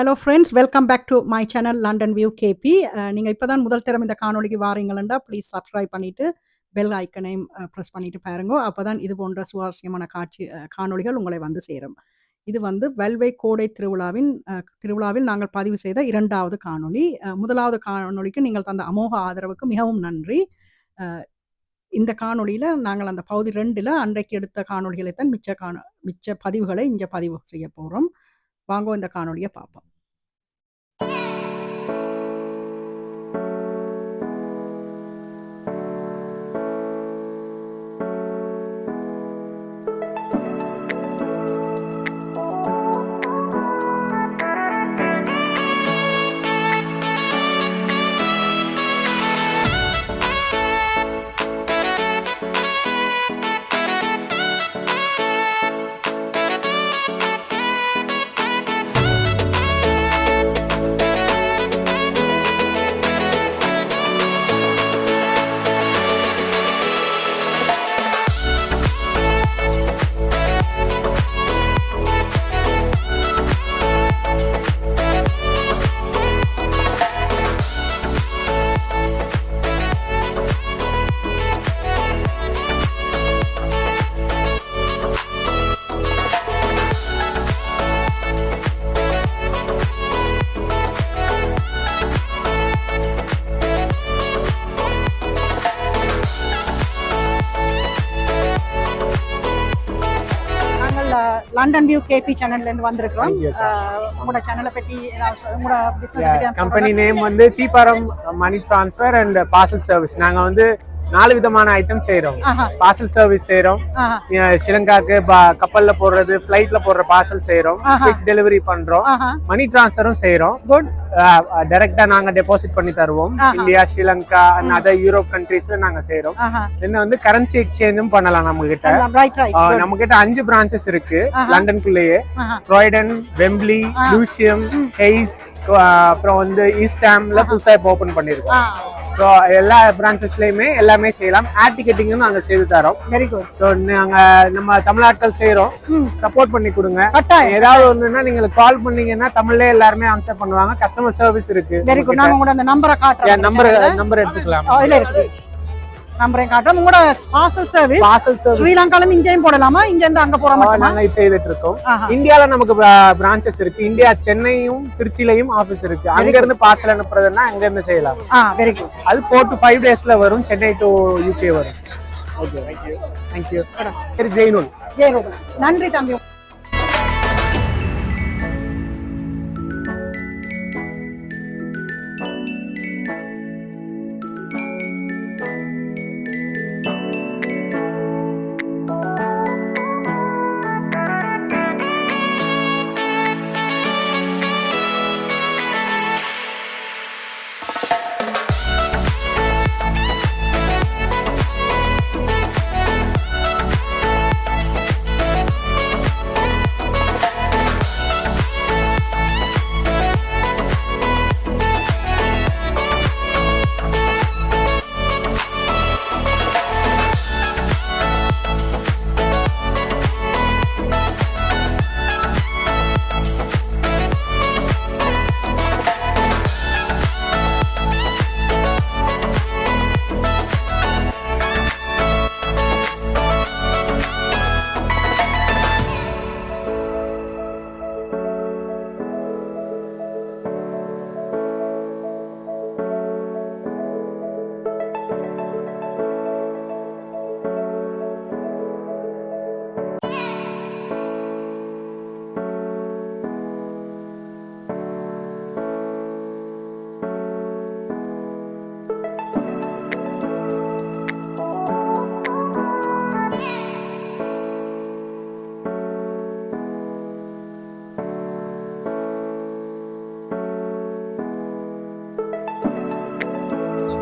Hello friends welcome back to my channel London view KP நீங்கள் இப்போ தான் முதல் தரம் இந்த காணொலிக்கு வாரீங்களா ப்ளீஸ் சப்ஸ்கிரைப் பண்ணிவிட்டு பெல் ஐக்கனையும் ப்ரெஸ் uh, பண்ணிட்டு பாருங்க. அப்போ தான் இது போன்ற சுவாரஸ்யமான காட்சி காணொலிகள் காணொளிகள் உங்களை வந்து சேரும். இது வந்து வெல்வை கோடை திருவிழாவின் uh, திருவிழாவில் நாங்கள் பதிவு செய்த இரண்டாவது காணொளி. முதலாவது காணொளிக்கு நீங்கள் தந்த அமோக ஆதரவுக்கு மிகவும் நன்றி. இந்த காணொலியில் நாங்கள் அந்த பகுதி ரெண்டில் அன்றைக்கு எடுத்த காணொளிகளை தான் மிச்ச காண மிச்ச பதிவுகளை இங்கே பதிவு செய்ய போகிறோம் வாங்க இந்த காணொலியை பார்ப்போம் அஹ், லண்டன் வியூ கேபி சேனல்ல இருந்து வந்திருக்கிறோம். அஹ், உங்களோட சேனலை சொல்- உங்களோட பிசினஸ் கம்பெனி நேம் வந்து Deeparam money transfer and parcel service நாங்க வந்து நாலு விதமான ஐட்டம் செய்றோம். ஆஹா. பார்சல் சர்வீஸ் அஹ் ஸ்ரீலங்காக்கு கப்பல்ல போடுறது ஃபிளைட்ல போடுற பார்சல். குவிக் டெலிவரி பண்றோம். மணி ட்ரான்ஸ்ஃபரும் செய்றோம். குட் டைரக்டா நாங்க டெபாசிட் பண்ணி தருவோம். India Sri Lanka and other Europe கண்ட்ரீஸ்ல நாங்க ஆஹா. என்ன வந்து கரன்சி எக்ஸ்சேஞ்சும் பண்ணலாம் நம்ம கிட்ட நம்ம கிட்ட அஞ்சு பிரான்ச்சஸ் இருக்கு. லண்டனுக்குள்ளேயே க்ராய்டன் வெம்ப்லி ஆ. லூசியம் ஹெய்ஸ் அப்புறம் வந்து ஈஸ்டாம்ல புதுசா இப்போ ஓபன் பண்ணிருக்கோம். ஆ. ஸோ எல்லா பிரான்ச்சஸ்லயுமே எல்லாமே செய்யலாம். ஏர் டிக்கெட்டிங்கும் நாங்க செய்து தரோம். வெரி குட் ஸோ நாங்க நம்ம தமிழ்நாட்கள் செய்றோம். ம். சப்போர்ட் பண்ணி கொடுங்க. கட்டாயம். ஏதாவது ஒண்ணுன்னா நீங்க கால் பண்ணீங்கன்னா தமிழ்ல எல்லாருமே ஆன்சர் பண்ணுவாங்க. கஸ்டமர் சர்வீஸ் இருக்கு. வெரி குட் நாங்க உங்களோட அந்த நம்பரை காட்டுறோம். நம்பர் நம்பர் எடுத்துக்கலாம். ஆ, இதுல இருக்கு. நம்பரையும் காட்டுறோம் உங்களோட பார்சல் சர்வீஸ் பார்சல் சர்வீஸ் ஸ்ரீலங்கால இருந்து இங்கேயும் போடலாமா? இங்க இருந்து அங்க போற மட்டுமா? நாங்க இப்ப செய்துட்டு இருக்கோம் இந்தியால நமக்கு பிரான்ச்சஸ் இருக்கு. இந்தியா சென்னையும் திருச்சிலையும் ஆபீஸ் இருக்கு. அங்க இருந்து பார்சல் அனுப்புறதுன்னா அங்க இருந்து செய்யலாம் வெரி குட் அது ஃபோர் டு ஃபைவ் டேஸ்ல வரும். சென்னை டு யூகே வரும். Okay thank you thank you சரி ஜெயினுல் ஜெய நன்றி தம்பி.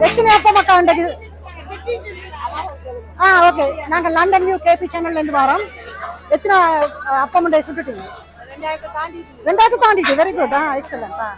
எத்தனை அப்பமாக்கா இன்றைக்கு ஆ ஓகே நாங்கள் லண்டன் நியூ கேபி சேனல்ல இருந்து வரோம். எத்தனை அஹ், அப்பம் டே சுட்டுட்டீங்க ரெண்டாயிரத்து தாண்டிட்டு. வெரி குட் ஆ எக்ஸலண்ட் ஆ.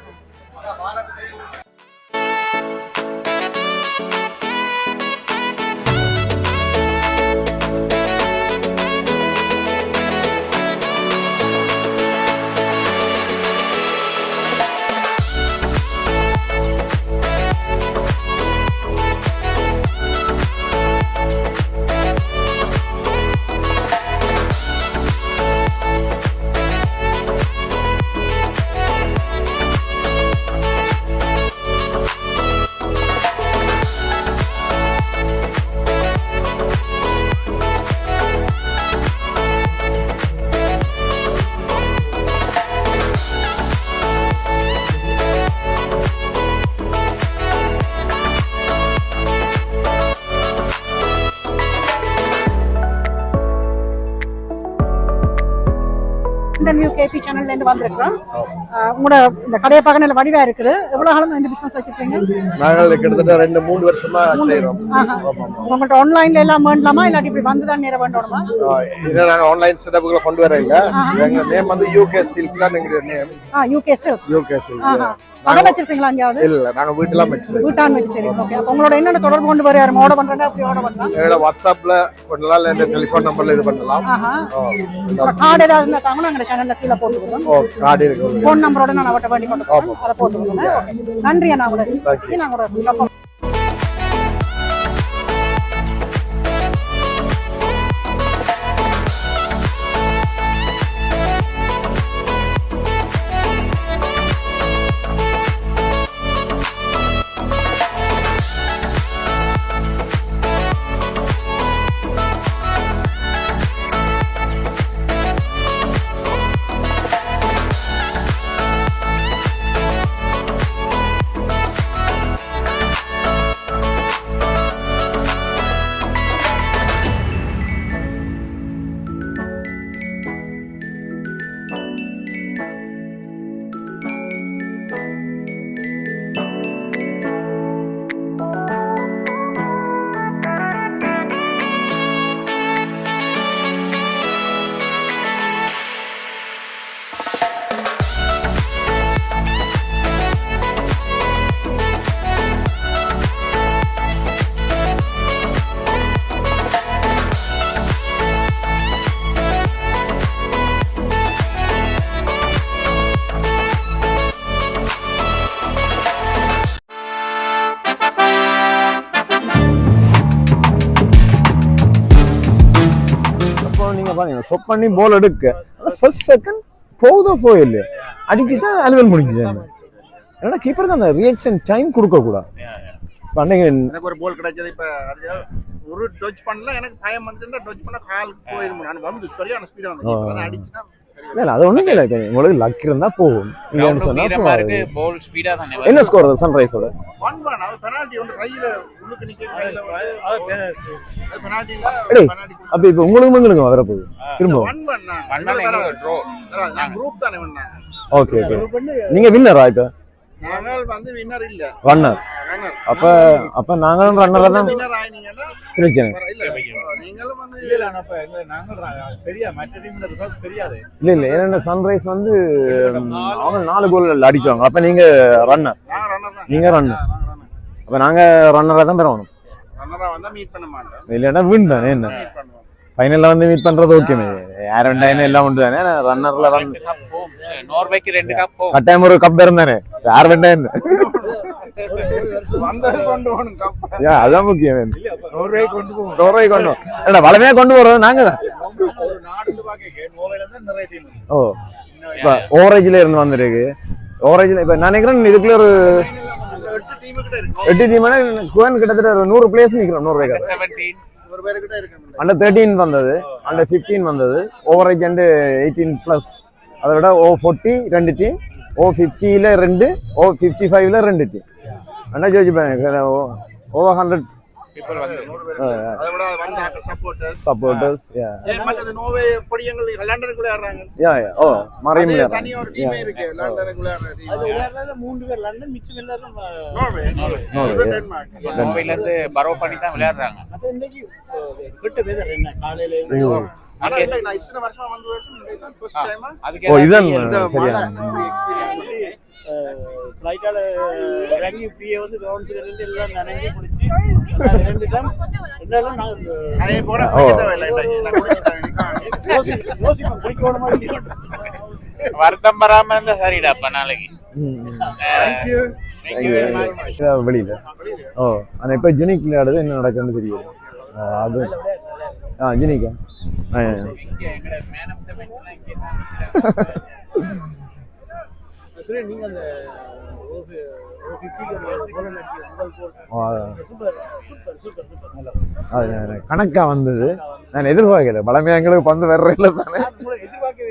லண்டன் வியூ கேபி சேனல்ல இருந்து வந்திருக்கிறோம். உங்களோட இந்த கடையை பார்க்க நல்ல வடிவா இருக்குது. எவ்வளவு காலம் இந்த பிசினஸ் வச்சிருக்கீங்க? நாங்கள் கிட்டத்தட்ட ரெண்டு மூணு வருஷமா செய்யறோம் ஆஹா. உங்கள்ட்ட ஆன்லைன்ல எல்லாம் வேண்டலாமா? இல்லாட்டி இப்படி வந்து தான் நேரம் வேண்டணுமா? இதை நாங்க ஆன்லைன் செட்டப்புகளை கொண்டு வர இல்ல. எங்க நேம் வந்து யூகே சில்க் தான் எங்களுடைய name UK sir UK silk ஆஹா கடை வச்சிருக்கீங்களா எங்கேயாவது? இல்ல நாங்க வீட்டுலாம் வச்சு செய்வோம். வீட்டான் வச்சு சரி ஓகே உங்களோட என்னென்ன தொடர்பு கொண்டு வர யாரும் ஆர்டர் பண்றாங்க அப்படி ஆர்டர் பண்ணலாம் எங்களோட வாட்ஸ்அப்ல பண்ணலாம் இல்ல இந்த டெலிஃபோன் நம்பர்ல இது பண்ணலாம். கார்டு ஏதாவது இருந்தா தாங்க நாங்க சேனல்ல கீழே ஓ கார்டு இருக்கு. ஃபோன் நம்பரோட நான் அவட்ட கொண்டு போறேன் அதை போட்டுக்கிறேன் நன்றி அண்ணா உங்களுக்கு நாங்க நீங்க பாருங்க. சொப் பண்ணி போல் எடுக்க. ஃபர்ஸ்ட் செகண்ட் போகுதோ போயில்லையோ அடிச்சுட்டா அலுவல் முடிஞ்சுது. ஏன்னா கீப்பருக்கு அந்த ரியாக்ஷன் டைம் கொடுக்க கூடாது இப்ப அன்னைக்கு எனக்கு ஒரு போல் கிடைச்சது இப்ப அது ஒரு டொச் பண்ணல எனக்கு பயம் வந்துட்டு டொச் பண்ண கால் போயிரும். நான் வந்து சரியான ஸ்பீடா வந்து இப்ப அதை அடிச்சுனா இல்ல அது ஒண்ணும் இல்லை. உங்களுக்கு லக் இருந்தா போகும். இல்லைன்னு சொன்னா ஸ்பீடா தானே என்ன. ஸ்கோர் சன்ரைஸோட ஒன் ஒன் அது பெனால்டி ஒன்று கையில உள்ளுக்கு நிக்க கையில அது பெனால்டி எடே, இல்ல பெனால்டி அப்ப இப்ப உங்களுக்கு உங்களுக்கு வர போகுது. திரும்ப ஓகே ஓகே நீங்க வின்னரா இப்ப? நாங்கள் வந்து வின்னர் இல்ல. ரன்னர் ரன்னர் அப்ப அப்ப நாங்களும் ரன்னரா தான். பிரச்சனை இல்ல. நீங்களும் வந்து இல்ல இல்ல ஏன்னா சன்ரைஸ் வந்து அவங்க நாலு கோல் அடிச்சாங்க அப்ப நீங்க ரன்னர் நான் ரன்னர் தான். நீங்க ரன்னர் அப்ப நாங்க ரன்னரா தான் பெறணும். ரன்னரா வந்தா மீட் பண்ண மாட்டேன் இல்லைன்னா வின் தானே என்ன? ஃபைனல்ல வந்து மீட் பண்றது ஓகே யார் ரெண்டாயிரம் எல்லாம் உண்டு தானே? ரன்னர்ல ரன் நோர்வேக்கு ரெண்டு கப் கட்டாயம் ஒரு கப் இருந்தானே யார் ஏன் அதான் முக்கியம். நோர்வே கொண்டு நோர்வை கொண்டு ஏன்னா வளமையா கொண்டு போறது? நாங்க தான். ஓ இப்ப ஓரேஜ்ல இருந்து வந்திருக்கு. ஓரேஜ்ல இப்ப நான் நினைக்கிறேன் இதுக்குள்ள ஒரு எட்டு டீமு குவன் கிட்டத்தட்ட ஒரு நூறு பிளேஸ் நிக்கிறோம் நோர்வேக்கார அண்டர் தேர்ட்டீன் வந்தது. அண்டர் ஃபிஃப்டீன் வந்தது. ஓவரேஜ் அண்டு எயிட்டீன் ப்ளஸ் அதை விட ஓ ஃபோர்ட்டி ரெண்டு டீம் ஓ ஃபிஃப்டியில் ரெண்டு ஓ ஃபிஃப்டி ஃபைவ்ல ரெண்டு டீம் அண்ணா ஜோதிப்பாங்க over hundred Norway Norway. Norway. இது டென்மார்க் நோர்வேல இருந்து பரோ பண்ணி தான் விளையாடுறாங்க. ஓ இந்த சரியா. ஃப்ளைட்டால இறங்கி இப்படியே வந்து இருந்து எல்லாம் நனைஞ்சு வருத்தம் வராம இருந்தா சரிடா அப்ப நாளைக்கு. வெளியில. ஓ ஆனால் இப்போ ஜுனிக் விளையாடுது என்ன நடக்குன்னு தெரியல ஆ, அது. ஆ ஜுனிக்கா. நீங்க அந்த கணக்கா வந்தது. நான் எதிர்பார்க்கல. பலமையா எங்களுக்கு பந்து வர்ற இல்லை தானே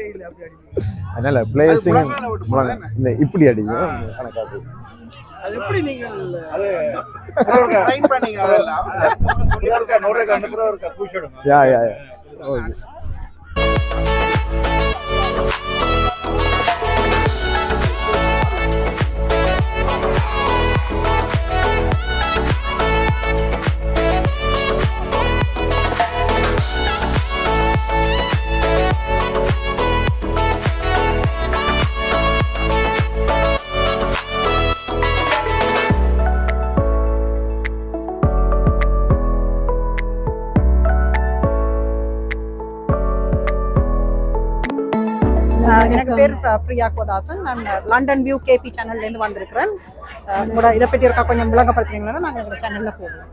இல்லை அதனால பிளேசிங்? இந்த இப்படி அடிக்கும் கணக்கா yeah yeah. Okay. Priya Kothasan நான் லண்டன் வியூ கேபி சேனல்ல இருந்து வந்திருக்கிறேன். உங்களோட இதை பற்றி இருக்கா கொஞ்சம் விளங்கப்படுத்துறீங்களா? நாங்கள் எங்களோட சேனல்ல போடுவோம்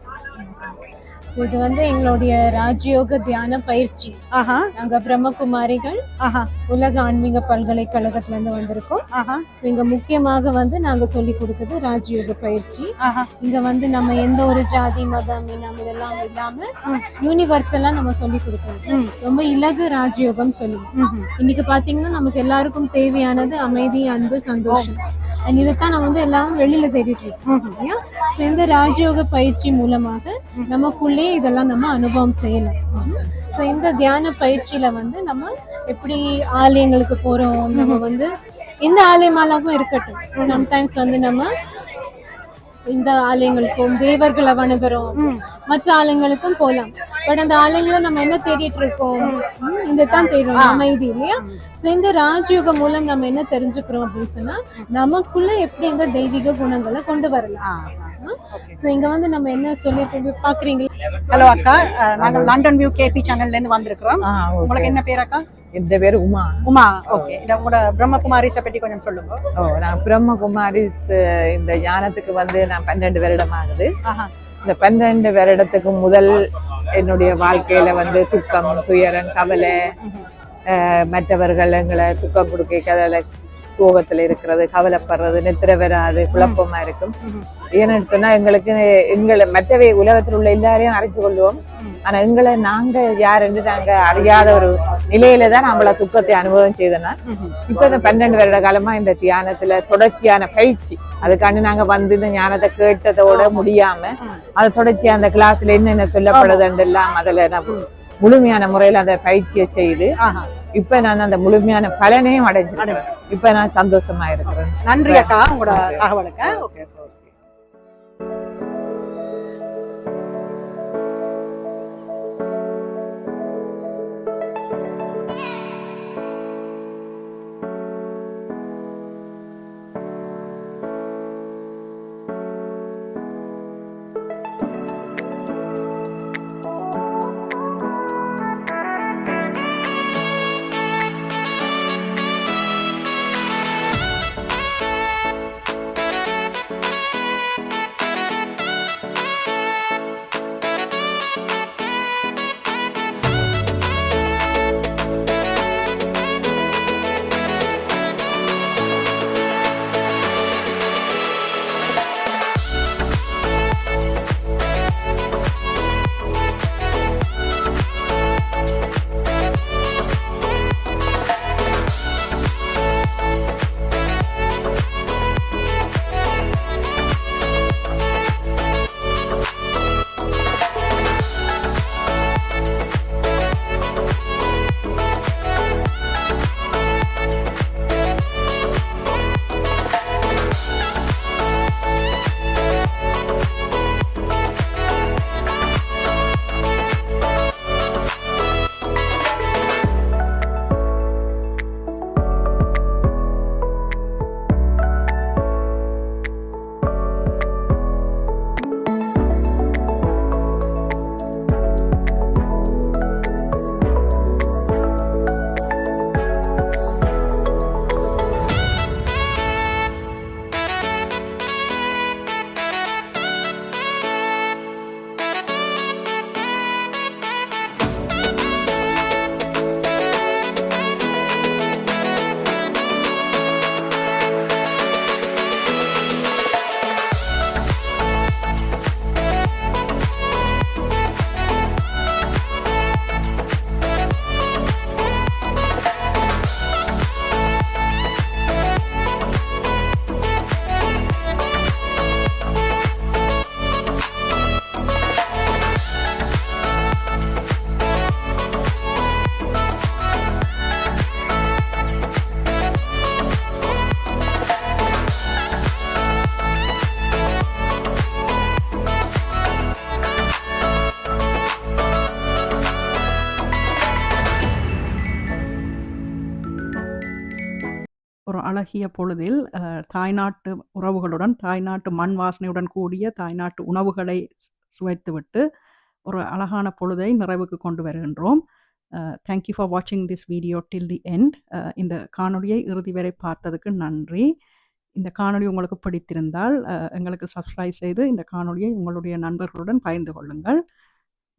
ஸோ இது வந்து எங்களுடைய ராஜயோக தியான பயிற்சி. ஆஹா. நாங்கள் பிரம்மகுமாரிகள் ஆஹா. உலக ஆன்மீக பல்கலைக்கழகத்துலேருந்து வந்திருக்கோம். ஆஹா. ஸோ இங்கே முக்கியமாக வந்து நாங்கள் சொல்லி கொடுத்தது ராஜயோக பயிற்சி. ஆஹா. இங்கே வந்து நம்ம எந்த ஒரு ஜாதி மதம் இனம் இதெல்லாம் இல்லாமல் ம். யூனிவர்சலாக நம்ம சொல்லி கொடுக்குறோம் ம். ரொம்ப இலகு ராஜயோகம் சொல்லுவோம். இன்னைக்கு பார்த்தீங்கன்னா நமக்கு எல்லாருக்கும் தேவையானது அமைதி அன்பு சந்தோஷம். அண்ட் இதைத்தான் நம்ம வந்து எல்லாம் வெளியில தேடிட்டு இருக்கோம். இல்லையா? ஸோ இந்த ராஜயோக பயிற்சி மூலமாக நமக்குள்ளே இதெல்லாம் நம்ம அனுபவம் செய்யலாம். ஸோ இந்த தியான பயிற்சியில வந்து நம்ம எப்படி ஆலயங்களுக்கு போறோம்? நம்ம வந்து இந்த ஆலயமாலாகவும் இருக்கட்டும். சம்டைம்ஸ் வந்து நம்ம இந்த ஆலயங்களுக்கும் தேவர்களை வணங்குறோம். மற்ற ஆலயங்களுக்கும் போகலாம் பட் அந்த ஆலயங்களை நம்ம என்ன தேடிட்டு இருக்கோம் இந்த தான் தேடுறோம் அமைதி இல்லையா? ஸோ இந்த ராஜயோகம் மூலம் நம்ம என்ன தெரிஞ்சுக்கிறோம் அப்படின்னு சொன்னா நமக்குள்ள எப்படி இந்த தெய்வீக குணங்களை கொண்டு வரலாம்? ஸோ இங்க வந்து நம்ம என்ன சொல்லிட்டு பாக்குறீங்களா? ஹலோ அக்கா. நாங்கள் லண்டன் வியூ கேபி சேனல்ல இருந்து வந்திருக்கிறோம். உங்களுக்கு என்ன பேர் அக்கா? என் பேர்? உமா. உமா. ஓகே இந்த உங்களோட பிரம்மகுமாரிஸை பற்றி கொஞ்சம் சொல்லுங்க. ஓ நான் பிரம்மகுமாரிஸ் இந்த ஞானத்துக்கு வந்து நான் பன்னெண்டு வருடம் ஆகுது. இந்த பன்னெண்டு வருடத்துக்கு முதல் என்னுடைய வாழ்க்கையில வந்து துக்கம் துயரம் கவலை மற்றவர்கள் எங்களை துக்கம் கொடுக்க கவலை சோகத்துல இருக்கிறது கவலைப்படுறது நித்திர வராது குழப்பமா இருக்கும். ஏன்னு சொன்னா எங்களுக்கு எங்களை மற்றவை உலகத்தில் உள்ள எல்லாரையும் அறிஞ்சு கொள்வோம். ஆனா எங்களை நாங்க யார் என்று நாங்க அறியாத ஒரு நிலையில தான் நம்மள துக்கத்தை அனுபவம் செய்தனா. இப்ப இந்த பன்னெண்டு வருட காலமா இந்த தியானத்துல தொடர்ச்சியான பயிற்சி. அதுக்காண்டி நாங்க வந்து இந்த ஞானத்தை கேட்டதோட முடியாம அது தொடர்ச்சியா அந்த கிளாஸ்ல என்னென்ன சொல்லப்படுதுன்னு எல்லாம் அதுல முழுமையான முறையில அந்த பயிற்சியை செய்து இப்ப நான் அந்த முழுமையான பலனையும் அடைஞ்சிருக்கேன் இப்ப நான் சந்தோஷமா இருக்கிறேன். நன்றி அக்கா. உங்களோட தகவலுக்கு. ஒரு அழகிய பொழுதில் தாய்நாட்டு உறவுகளுடன் தாய்நாட்டு மண் வாசனையுடன் கூடிய தாய்நாட்டு உணவுகளை சுவைத்துவிட்டு ஒரு அழகான பொழுதை நிறைவுக்கு கொண்டு வருகின்றோம். தேங்க்யூ ஃபார் வாட்சிங் this video till the end இந்த காணொலியை இறுதி வரை பார்த்ததுக்கு நன்றி. இந்த காணொலி உங்களுக்கு பிடித்திருந்தால் எங்களுக்கு சப்ஸ்கிரைப் செய்து இந்த காணொலியை உங்களுடைய நண்பர்களுடன் பகிர்ந்து கொள்ளுங்கள்.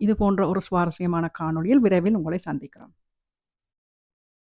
இது போன்ற ஒரு சுவாரஸ்யமான காணொளியில் விரைவில் உங்களை சந்திக்கிறோம்.